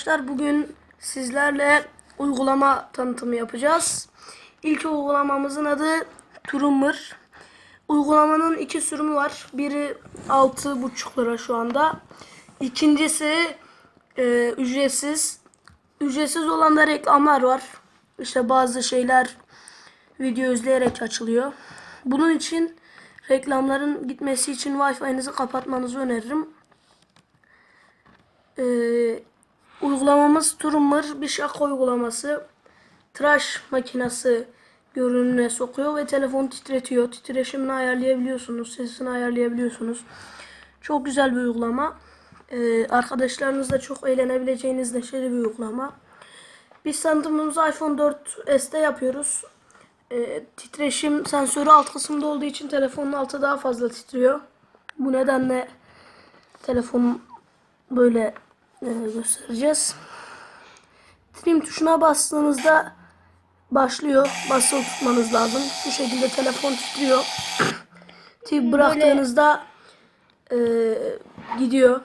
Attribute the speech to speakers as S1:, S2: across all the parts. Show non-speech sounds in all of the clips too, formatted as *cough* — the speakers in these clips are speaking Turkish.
S1: arkadaşlar. Bugün sizlerle uygulama tanıtımı yapacağız. İlk uygulamamızın adı Turumur. Uygulamanın iki sürümü var. Biri 6,5 lira şu anda. İkincisi e, ücretsiz. Ücretsiz olan da reklamlar var. İşte bazı şeyler video izleyerek açılıyor. Bunun için reklamların gitmesi için Wi-Fi'nizi kapatmanızı öneririm. Ee, uygulamamız Turumur bir şaka uygulaması. Tıraş makinesi görünümüne sokuyor ve telefon titretiyor. Titreşimini ayarlayabiliyorsunuz, sesini ayarlayabiliyorsunuz. Çok güzel bir uygulama. Ee, arkadaşlarınızla çok eğlenebileceğiniz neşeli bir uygulama. Biz tanıtımımızı iPhone 4S'te yapıyoruz. Ee, titreşim sensörü alt kısımda olduğu için telefonun altı daha fazla titriyor. Bu nedenle telefon böyle göstereceğiz. Trim tuşuna bastığınızda başlıyor. Basılı tutmanız lazım. Bu şekilde telefon titriyor. *coughs* Tip bıraktığınızda e, gidiyor.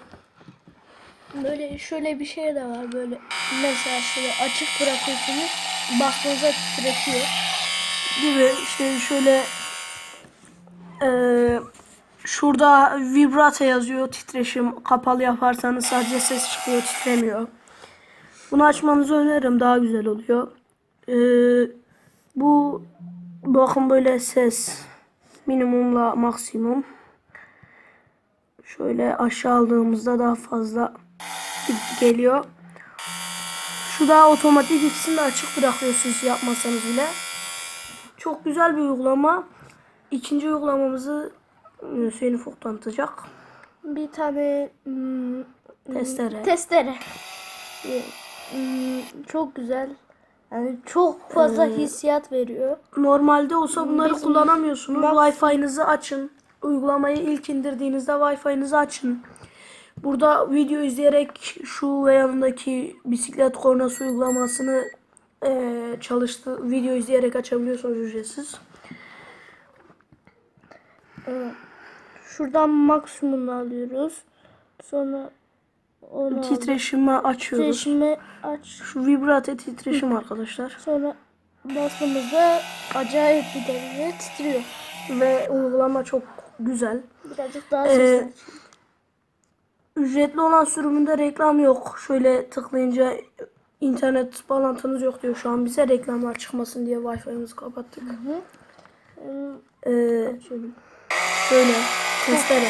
S2: Böyle şöyle bir şey de var böyle mesela şöyle açık bırakıyorsunuz bastığınızda titretiyor.
S1: gibi işte şöyle eee, şurada vibrato yazıyor titreşim kapalı yaparsanız sadece ses çıkıyor titremiyor. Bunu açmanızı öneririm daha güzel oluyor. Eee, bu bakın böyle ses minimumla maksimum. Şöyle aşağı aldığımızda daha fazla geliyor. Şu da otomatik ikisini de açık bırakıyor siz yapmasanız bile. Çok güzel bir uygulama. İkinci uygulamamızı Hüseyin Ufuk tanıtacak.
S2: Bir tane hmm,
S1: Testere.
S2: testere. Hmm, çok güzel. Yani çok fazla hissiyat veriyor.
S1: Normalde olsa bunları
S2: Bizim
S1: kullanamıyorsunuz.
S2: Max-
S1: Wi-Fi'nizi açın. Uygulamayı ilk indirdiğinizde Wi-Fi'nizi açın. Burada video izleyerek şu ve yanındaki bisiklet kornası uygulamasını e, çalıştı. Video izleyerek açabiliyorsunuz ücretsiz.
S2: Şuradan maksimumunu alıyoruz. Sonra onu aldık.
S1: Titreşimi açıyoruz.
S2: Titreşimi aç.
S1: Şu vibrate titreşim arkadaşlar.
S2: Sonra bastığımızda acayip bir derecede titriyor.
S1: Ve uygulama çok güzel.
S2: Birazcık daha
S1: Ee. Ücretli olan sürümünde reklam yok. Şöyle tıklayınca internet bağlantınız yok diyor şu an bize reklamlar çıkmasın diye Wi-Fi'mizi kapattık. Ee, şöyle testere.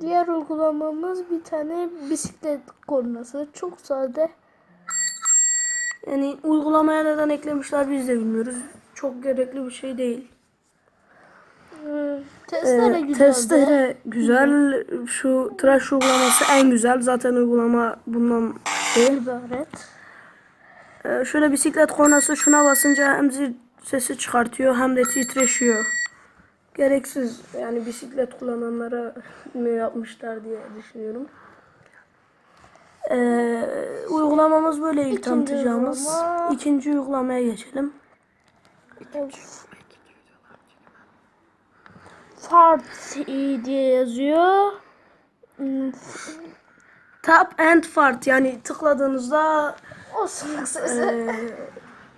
S2: Diğer uygulamamız bir tane bisiklet kornası. Çok sade.
S1: Yani uygulamaya neden eklemişler biz de bilmiyoruz. Çok gerekli bir şey değil.
S2: Ee, testere
S1: Ee,
S2: güzel.
S1: testere güzel. Şu tıraş uygulaması en güzel. Zaten uygulama bundan
S2: ibaret.
S1: Ee, şöyle bisiklet kornası şuna basınca hem zil sesi çıkartıyor hem de titreşiyor. Gereksiz yani bisiklet kullananlara ne yapmışlar diye düşünüyorum. Ee, uygulamamız böyle ilk
S2: İkinci
S1: tanıtacağımız.
S2: uygulama.
S1: İkinci uygulamaya geçelim.
S2: Fart diye yazıyor.
S1: Tap and fart yani tıkladığınızda
S2: O sesi.
S1: e,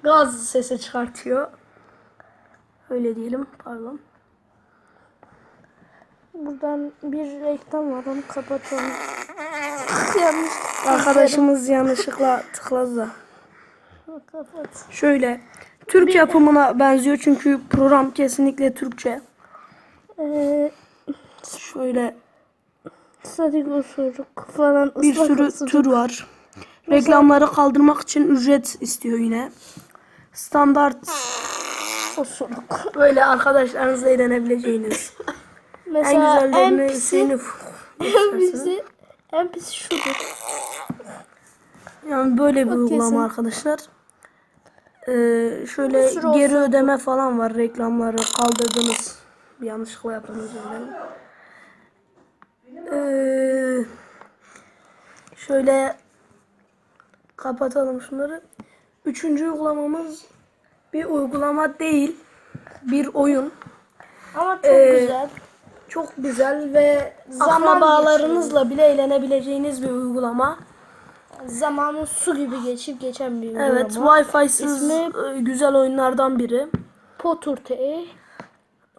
S1: gaz sesi çıkartıyor. Öyle diyelim pardon.
S2: Buradan bir reklam var onu kapatalım. *laughs* Yanlış.
S1: Arkadaşımız yanlışlıkla tıkladı da.
S2: Kapat.
S1: Şöyle Türk yapımına benziyor çünkü program kesinlikle Türkçe.
S2: Ee,
S1: Şöyle
S2: statik osuruk falan
S1: bir sürü
S2: osuruk.
S1: tür var. Reklamları kaldırmak için ücret istiyor yine. Standart
S2: osuruk.
S1: böyle arkadaşlarınızla eğlenebileceğiniz. *laughs* en
S2: Mesela en,
S1: güzellerini
S2: pisi,
S1: Hüseyin *laughs*
S2: en pisi, en pisi şudur.
S1: Yani böyle bir
S2: O
S1: uygulama
S2: kesin.
S1: arkadaşlar. Ee, şöyle geri
S2: olsun.
S1: ödeme falan var reklamları kaldırdınız. Bir yanlışlıkla yaptınız öyle. Ee, şöyle kapatalım şunları. Üçüncü uygulamamız bir uygulama değil. Bir oyun.
S2: Ama çok
S1: Ee,
S2: güzel.
S1: Çok güzel ve
S2: Zaman
S1: akrabalarınızla bile eğlenebileceğiniz bir uygulama.
S2: zamanın su gibi geçip geçen bir uygulama.
S1: Evet, Wi-Fi'siz
S2: İsmi-
S1: e, güzel oyunlardan biri.
S2: Poturte.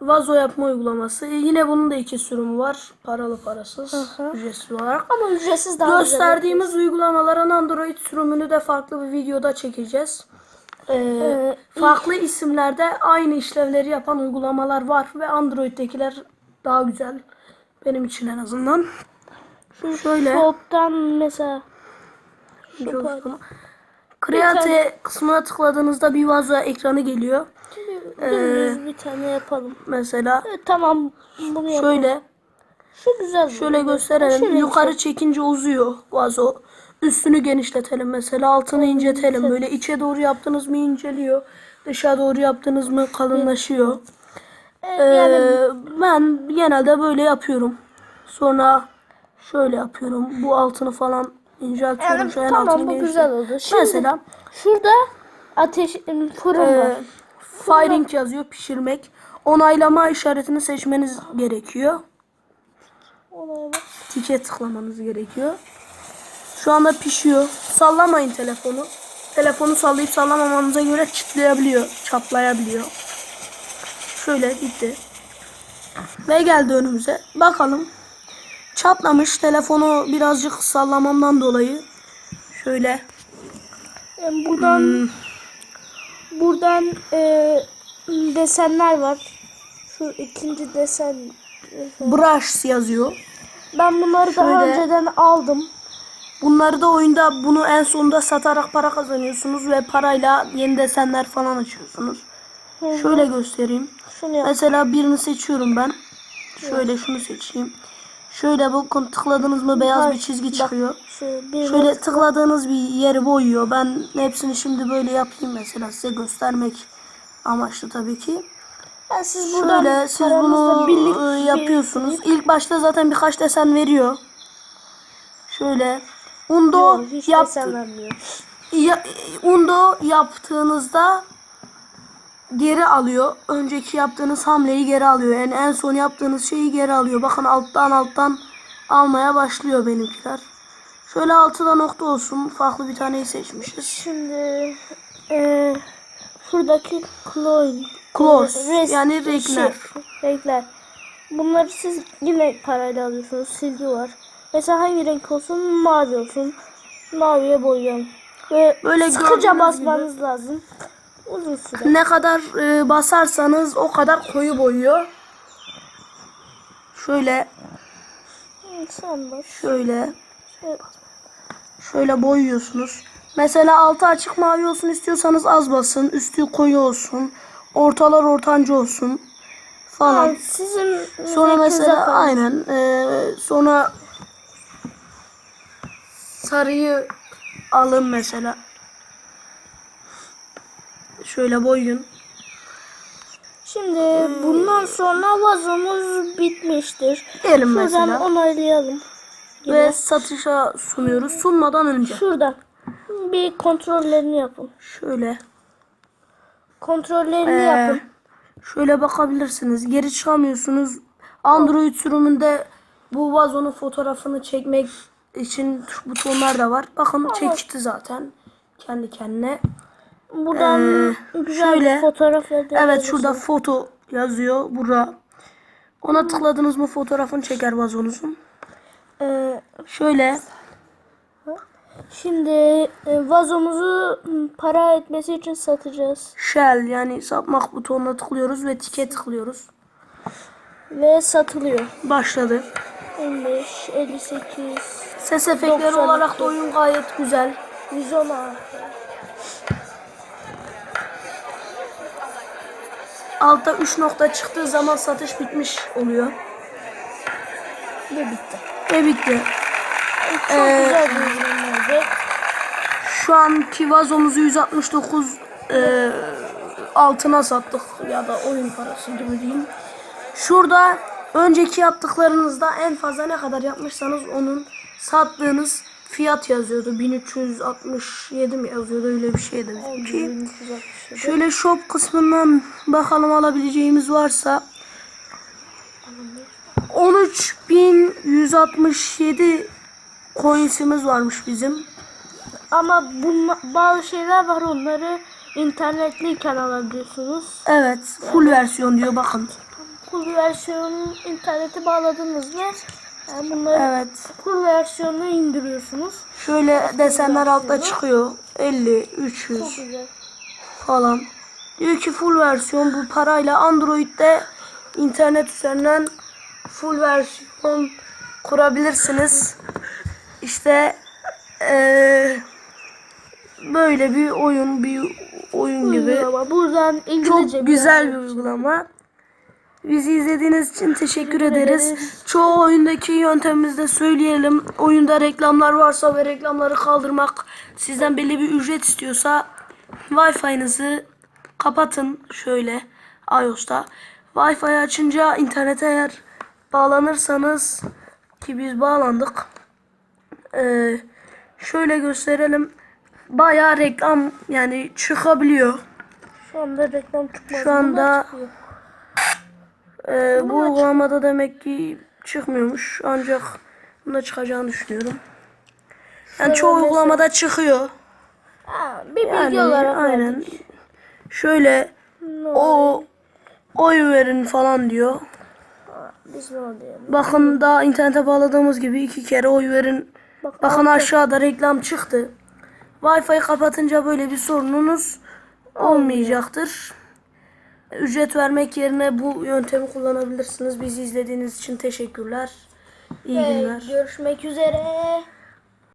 S1: Vazo yapma uygulaması. E, Yine bunun da iki sürümü var. Paralı parasız,
S2: hı.
S1: ücretsiz olarak.
S2: Ama ücretsiz daha güzel.
S1: Gösterdiğimiz uygulamaların Android sürümünü de farklı bir videoda çekeceğiz. Ee, farklı isimlerde aynı işlevleri yapan uygulamalar var ve Android'dekiler daha güzel. Benim için en azından. Şöyle.
S2: Shop'tan mesela
S1: uygulama. Create kısmına tıkladığınızda bir vazo ekranı geliyor.
S2: dümdüz bir tane yapalım.
S1: Mesela
S2: Evet, tamam bunu yapalım.
S1: şöyle
S2: Şu güzel.
S1: şöyle
S2: bu.
S1: gösterelim.
S2: Şöyle
S1: Yukarı çekince uzuyor vazo. Üstünü genişletelim mesela. Altını incetelim. Böyle içe doğru yaptınız mı inceliyor. Dışa doğru yaptınız mı kalınlaşıyor.
S2: Evet,
S1: Ee,
S2: yani
S1: ben genelde böyle yapıyorum. Sonra şöyle yapıyorum. Bu altını falan inceltiyorum.
S2: Yani
S1: en
S2: tamam,
S1: altını
S2: bu güzel oldu. Şimdi-
S1: Mesela
S2: şurada ateş fırın var.
S1: e, firing yazıyor pişirmek. Onaylama işaretini seçmeniz gerekiyor. Tike tıklamanız gerekiyor. Şu anda pişiyor. Sallamayın telefonu. Telefonu sallayıp sallamamanıza göre çıtlayabiliyor, çatlayabiliyor. Şöyle gitti. Ve geldi önümüze. Bakalım. Çatlamış. Telefonu birazcık sallamamdan dolayı. Şöyle.
S2: Yani buradan
S1: Hmm.
S2: buradan e, desenler var. Şu ikinci desen.
S1: Brush yazıyor.
S2: Ben bunları daha
S1: Şöyle.
S2: önceden aldım.
S1: Bunları da oyunda bunu en sonunda satarak para kazanıyorsunuz ve parayla yeni desenler falan açıyorsunuz. Şöyle göstereyim.
S2: Şunu yap.
S1: Mesela birini seçiyorum ben. Şöyle şunu seçeyim. Şöyle bakın tıkladınız mı beyaz
S2: Bak,
S1: bir çizgi çıkıyor. Şöyle tıkladığınız bir yeri boyuyor. Ben hepsini şimdi böyle yapayım mesela size göstermek amaçlı tabii ki.
S2: Yani siz
S1: Şöyle siz bunu
S2: birlik-
S1: e, yapıyorsunuz. İlk başta zaten birkaç desen veriyor. Şöyle Undo
S2: Yok,
S1: yaptı, ya, Undo yaptığınızda geri alıyor. Önceki yaptığınız hamleyi geri alıyor. Yani en son yaptığınız şeyi geri alıyor. Bakın alttan alttan almaya başlıyor benimkiler. Şöyle altıda nokta olsun. Farklı bir taneyi seçmişiz.
S2: Şimdi e, şuradaki
S1: Close,
S2: res-
S1: yani renkler.
S2: şey, renkler. Bunları siz yine parayla alıyorsunuz. Silgi var. Mesela hangi renk olsun? Mavi olsun. Maviye boyayalım. Ve
S1: Böyle
S2: sıkıca basmanız lazım. Uzun süre.
S1: Ne kadar e, basarsanız o kadar koyu boyuyor. Şöyle
S2: Sen bas.
S1: şöyle
S2: Şöyle.
S1: şöyle boyuyorsunuz. Mesela altı açık mavi olsun istiyorsanız az basın. Üstü koyu olsun. Ortalar ortanca olsun. Falan.
S2: Yani sizin
S1: Sonra mesela
S2: kalmış.
S1: aynen. e, sonra sarıyı alın mesela. Şöyle boyun.
S2: Şimdi bundan sonra vazomuz bitmiştir.
S1: Diyelim
S2: Şuradan
S1: mesela.
S2: onaylayalım.
S1: Ve satışa sunuyoruz. Sunmadan önce.
S2: Şuradan bir kontrollerini yapın.
S1: Şöyle.
S2: Kontrollerini
S1: Ee,
S2: yapın.
S1: Şöyle bakabilirsiniz. Geri çıkamıyorsunuz. Android sürümünde bu vazonun fotoğrafını çekmek için butonlar da var. Bakın çekti zaten. Kendi kendine.
S2: Buradan
S1: ee,
S2: güzel
S1: şöyle.
S2: bir fotoğraf
S1: Evet şurada foto yazıyor. Bura. Ona tıkladınız mı fotoğrafını çeker vazonuzun.
S2: Ee,
S1: Şöyle.
S2: şimdi e, vazomuzu para etmesi için satacağız.
S1: Shell yani sapmak butonuna tıklıyoruz ve tike tıklıyoruz.
S2: Ve satılıyor.
S1: Başladı.
S2: 15, 58,
S1: Ses efektleri
S2: 92.
S1: olarak da oyun gayet güzel.
S2: 116.
S1: Altta 3 nokta çıktığı zaman satış bitmiş oluyor.
S2: Ve bitti.
S1: Ve bitti.
S2: Çok
S1: Ee,
S2: güzel bir.
S1: Şu anki vazomuzu 169 e, altına sattık ya da oyun parası gibi diyeyim. Şurada önceki yaptıklarınızda en fazla ne kadar yapmışsanız onun sattığınız fiyat yazıyordu. 1367 mi yazıyordu öyle bir şeydi bizimki.
S2: 1367.
S1: Şöyle shop kısmından bakalım alabileceğimiz varsa 13167 coins'imiz varmış bizim.
S2: ama bunla, bazı şeyler var onları internetliyken alabiliyorsunuz.
S1: Evet. Full versiyon diyor bakın.
S2: Full versiyonunu internete bağladınız mı? Yani bunları
S1: Evet.
S2: full versiyonunu indiriyorsunuz.
S1: Şöyle desenler altta çıkıyor. 50,
S2: Çok
S1: 300
S2: güzel.
S1: falan. Diyor ki full versiyon bu parayla Android'de internet üzerinden full versiyon kurabilirsiniz. İşte eee, böyle bir oyun bir oyun gibi.
S2: Uygulama. Buradan İngilizce
S1: Çok güzel bir uygulama. Bizi izlediğiniz için teşekkür ederiz. Çoğu oyundaki yöntemimizde söyleyelim. Oyunda reklamlar varsa ve reklamları kaldırmak sizden belli bir ücret istiyorsa Wi-Fi'nizi kapatın şöyle iOS'ta. Wi-Fi açınca internete eğer bağlanırsanız ki biz bağlandık. Ee, şöyle gösterelim. Bayağı reklam yani çıkabiliyor.
S2: Şu anda reklam çıkmadı.
S1: Şu anda-
S2: çıkıyor.
S1: Ee, bu uygulamada demek ki çıkmıyormuş. Ancak bunda çıkacağını düşünüyorum. Yani çoğu
S2: mesela-
S1: uygulamada çıkıyor.
S2: Ha, bir bilgi
S1: Yani
S2: olarak
S1: aynen.
S2: verdik.
S1: Şöyle
S2: Ne
S1: o oy verin falan diyor.
S2: Biz ne oluyor?
S1: Bakın daha internete bağladığımız gibi iki kere oy verin.
S2: Bak,
S1: Bakın aşağıda reklam çıktı. Wi-Fi kapatınca böyle bir sorununuz olmayacaktır. Ücret vermek yerine bu yöntemi kullanabilirsiniz. Bizi izlediğiniz için teşekkürler. İyi günler.
S2: Görüşmek üzere.